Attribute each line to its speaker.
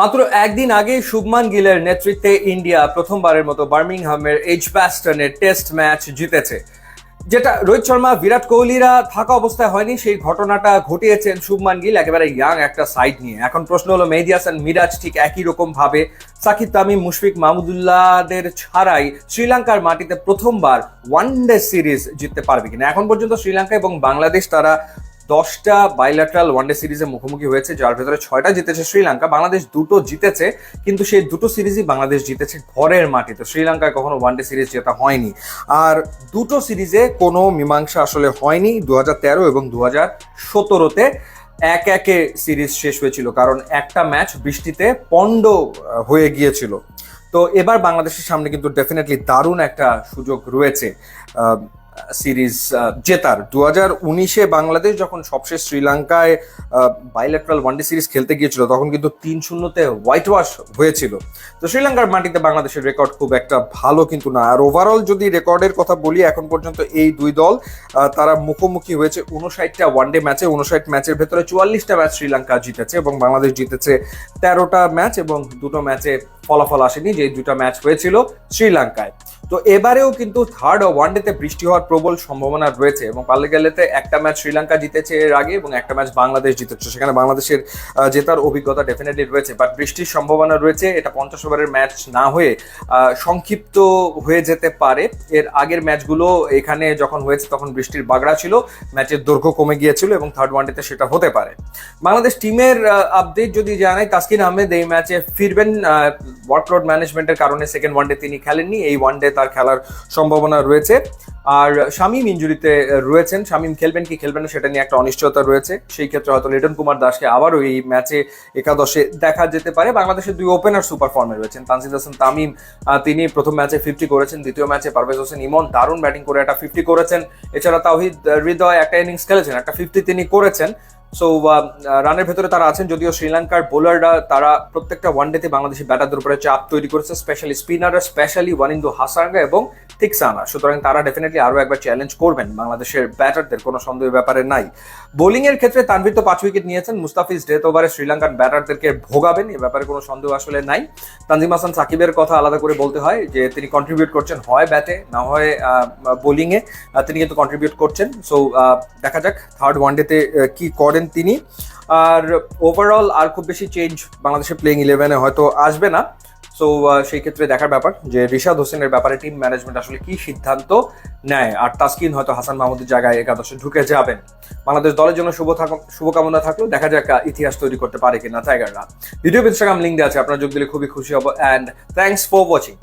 Speaker 1: মাত্র একদিন আগে শুভমান গিলের নেতৃত্বে ইন্ডিয়া প্রথমবারের মতো বার্মিংহামের এইচ ব্যাস্টনের টেস্ট ম্যাচ জিতেছে। যেটা রোহিত শর্মা, বিরাট কোহলিরা থাকা অবস্থায় হয়নি, সেই ঘটনাটা ঘটিয়েছেন শুভমান গিল, একেবারে ইয়াং একটা সাইড নিয়ে। এখন প্রশ্ন হলো মেহেদি হাসান মিরাজ ঠিক একই রকম ভাবে সাকিব তামিম, মুশফিক মাহমুদুল্লাহদের ছাড়াই শ্রীলঙ্কার মাটিতে প্রথমবার ওয়ান ডে সিরিজ জিততে পারবে কিনা? এখন পর্যন্ত শ্রীলঙ্কা এবং বাংলাদেশ তারা দশটা বাইল্যাটারাল ওয়ানডে সিরিজে মুখোমুখি হয়েছে, যার ভেতরে ছয়টা জিতেছে শ্রীলঙ্কা, বাংলাদেশ দুটো জিতেছে, কিন্তু সেই দুটো সিরিজই বাংলাদেশ জিতেছে ঘরের মাটিতে। শ্রীলঙ্কায় কখনো ওয়ানডে সিরিজ জেতা হয়নি। আর দুটো সিরিজে কোনো মীমাংসা আসলে হয়নি দু তেরো এবং দু হাজার সতেরোতে এক একে সিরিজ শেষ হয়েছিল, কারণ একটা ম্যাচ বৃষ্টিতে পণ্ড হয়ে গিয়েছিল। তো এবার বাংলাদেশের সামনে কিন্তু ডেফিনেটলি দারুণ একটা সুযোগ রয়েছে। সিরিজ জেতার। দু হাজার উনিশে বাংলাদেশ যখন সবশেষ শ্রীলঙ্কায় বাইলেট্রাল ওয়ানডে সিরিজ খেলতে গিয়েছিল, তখন কিন্তু তিন শূন্যতে হোয়াইট ওয়াশ হয়েছিল। তো শ্রীলঙ্কার মাটিতে বাংলাদেশের রেকর্ড খুব একটা ভালো কিন্তু না। আর ওভারঅল যদি রেকর্ডের কথা বলি, এখন পর্যন্ত এই দুই দল তারা মুখোমুখি হয়েছে উনষাটটা ওয়ানডে ম্যাচে উনষাট ম্যাচের ভেতরে চুয়াল্লিশটা ম্যাচ শ্রীলঙ্কা জিতেছে এবং বাংলাদেশ জিতেছে তেরোটা ম্যাচ এবং দুটো ম্যাচে ফলাফল আসেনি যে দুটো ম্যাচ হয়েছিল শ্রীলঙ্কায়। তো এবারেও কিন্তু থার্ড ও ওয়ানডেতে বৃষ্টি হওয়ার প্রবল সম্ভাবনা রয়েছে এবং পাল্লে গেলেতে একটা ম্যাচ শ্রীলঙ্কা জিতেছে এর আগে এবং একটা ম্যাচ বাংলাদেশ জিতেছে। সেখানে বাংলাদেশের জেতার অভিজ্ঞতা ডেফিনেটলি রয়েছে। বাট বৃষ্টির সম্ভাবনা রয়েছে, এটা পঞ্চাশ ওভারের ম্যাচ না হয়ে সংক্ষিপ্ত হয়ে যেতে পারে। এর আগের ম্যাচগুলো এখানে যখন হয়েছে তখন বৃষ্টির বাগড়া ছিল ম্যাচের দৈর্ঘ্য কমে গিয়েছিল এবং থার্ড ওয়ানডেতে সেটা হতে পারে। বাংলাদেশ টিমের আপডেট যদি জানাই, তাসকিন আহমেদ এই ম্যাচে ফিরবেন ওয়ার্কলোড ম্যানেজমেন্টের কারণে সেকেন্ড ওয়ানডে তিনি খেলেননি, এই ওয়ানডে তার খেলার সম্ভাবনা রয়েছে। আর শামীম ইঞ্জুরিতে রয়েছেন। শামীম খেলবেন কি খেলবেন না সেটা নিয়ে একটা অনিশ্চয়তা রয়েছে। সেই ক্ষেত্রে হয়তো লিটন কুমার দাসকে আবারও এই ম্যাচে একাদশে দেখা যেতে পারে। বাংলাদেশের দুই ওপেনার সুপার ফর্মে রয়েছেন তানজিদ হাসান, তামিম তিনি প্রথম ম্যাচে ফিফটি করেছেন, দ্বিতীয় ম্যাচে পারভেজ হোসেন ইমন দারুণ ব্যাটিং করে একটা ফিফটি করেছেন। এছাড়া তাওহিদ হৃদয় একটা ইনিংস খেলেছেন, একটা ফিফটি তিনি করেছেন। সো রানের ভেতরে তারা আছেন, যদিও শ্রীলঙ্কার বোলাররা তারা প্রত্যেকটা ওয়ানডেতে বাংলাদেশের ব্যাটারদের উপরে চাপ তৈরি করেছে স্পেশালি স্পিনাররা স্পেশালি ওয়ানিন্দু হাসাঙ্গা এবং থিকসানা সুতরাং তারা ডেফিনেটলি আরও একবার চ্যালেঞ্জ করবেন। বাংলাদেশের ব্যাটারদের কোনো সন্দেহের ব্যাপারে নাই। বোলিং এর ক্ষেত্রে তানভীর তো পাঁচ উইকেট নিয়েছেন। মুস্তাফিজ ডেথ ওভারে শ্রীলঙ্কার ব্যাটারদেরকে ভোগাবেন। এ ব্যাপারে কোনো সন্দেহ আসলে নাই। তানজিম হাসান সাকিবের কথা আলাদা করে বলতে হয় যে, তিনি কন্ট্রিবিউট করছেন হয় ব্যাটে না হয় বোলিংয়ে তিনি কিন্তু কন্ট্রিবিউট করছেন। সো দেখা যাক থার্ড ওয়ানডেতে কি করেন তিনি। আর ওভারঅল আর খুব বেশি চেঞ্জ বাংলাদেশের প্লেইং ইলেভেনে হয়তো আসবে না। সো সেই ক্ষেত্রে দেখার ব্যাপার যে রিশাদ হোসেনের ব্যাপারে টিম ম্যানেজমেন্ট আসলে কি সিদ্ধান্ত নেয়? আর তাসকিন হয়তো হাসান মাহমুদের জায়গায় একাদশে ঢুকে যাবেন। বাংলাদেশ দলের জন্য শুভ শুভকামনা থাকলেও দেখা যাক ইতিহাস তৈরি করতে পারে কিনা টাইগাররা। ভিডিও ইনস্টাগ্রাম লিঙ্ক দেওয়া আছে, আপনার যোগ দিলে খুবই খুশি হব। And thanks for watching